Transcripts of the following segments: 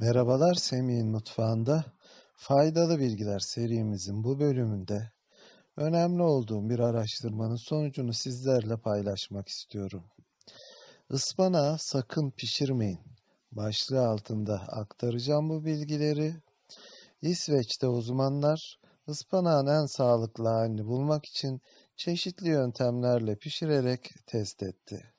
Merhabalar Semih'in mutfağında faydalı bilgiler serimizin bu bölümünde önemli olduğum bir araştırmanın sonucunu sizlerle paylaşmak istiyorum. Ispanağı sakın pişirmeyin. Başlığı altında aktaracağım bu bilgileri. İsveç'te uzmanlar ıspanağın en sağlıklı halini bulmak için çeşitli yöntemlerle pişirerek test etti.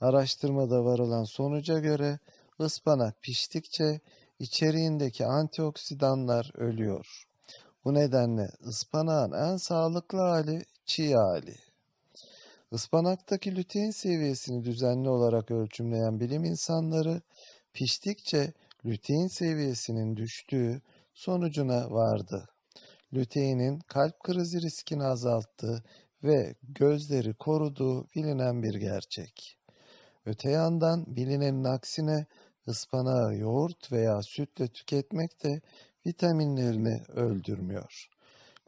Araştırmada varılan sonuca göre ıspanak piştikçe içeriğindeki antioksidanlar ölüyor. Bu nedenle ıspanağın en sağlıklı hali çiğ hali. Ispanaktaki lütein seviyesini düzenli olarak ölçümleyen bilim insanları piştikçe lütein seviyesinin düştüğü sonucuna vardı. Lüteinin kalp krizi riskini azalttığı ve gözleri koruduğu bilinen bir gerçek. Öte yandan bilinenin aksine ıspanağı yoğurt veya sütle tüketmek de vitaminlerini öldürmüyor.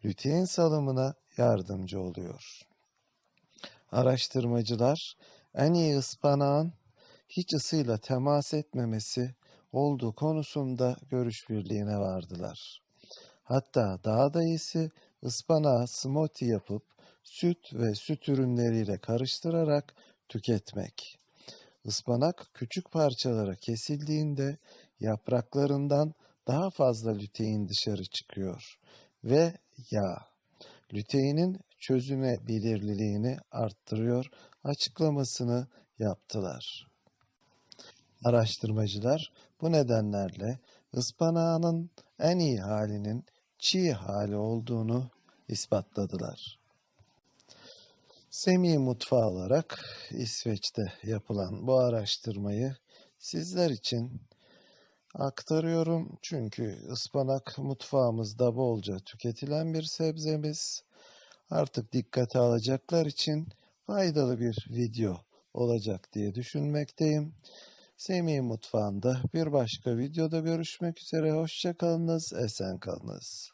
Lütein salımına yardımcı oluyor. Araştırmacılar en iyi ıspanağın hiç ısıyla temas etmemesi olduğu konusunda görüş birliğine vardılar. Hatta daha da iyisi ıspanağı smoothie yapıp süt ve süt ürünleriyle karıştırarak tüketmek. Ispanak küçük parçalara kesildiğinde yapraklarından daha fazla lütein dışarı çıkıyor ve yağ. Lüteinin çözünebilirliğini arttırıyor açıklamasını yaptılar. Araştırmacılar bu nedenlerle ıspanağının en iyi halinin çiğ hali olduğunu ispatladılar. Semih mutfağı olarak İsveç'te yapılan bu araştırmayı sizler için aktarıyorum. Çünkü ıspanak mutfağımızda bolca tüketilen bir sebzemiz. Artık dikkate alacaklar için faydalı bir video olacak diye düşünmekteyim. Semih Mutfağı'nda bir başka videoda görüşmek üzere. Hoşçakalınız, esen kalınız.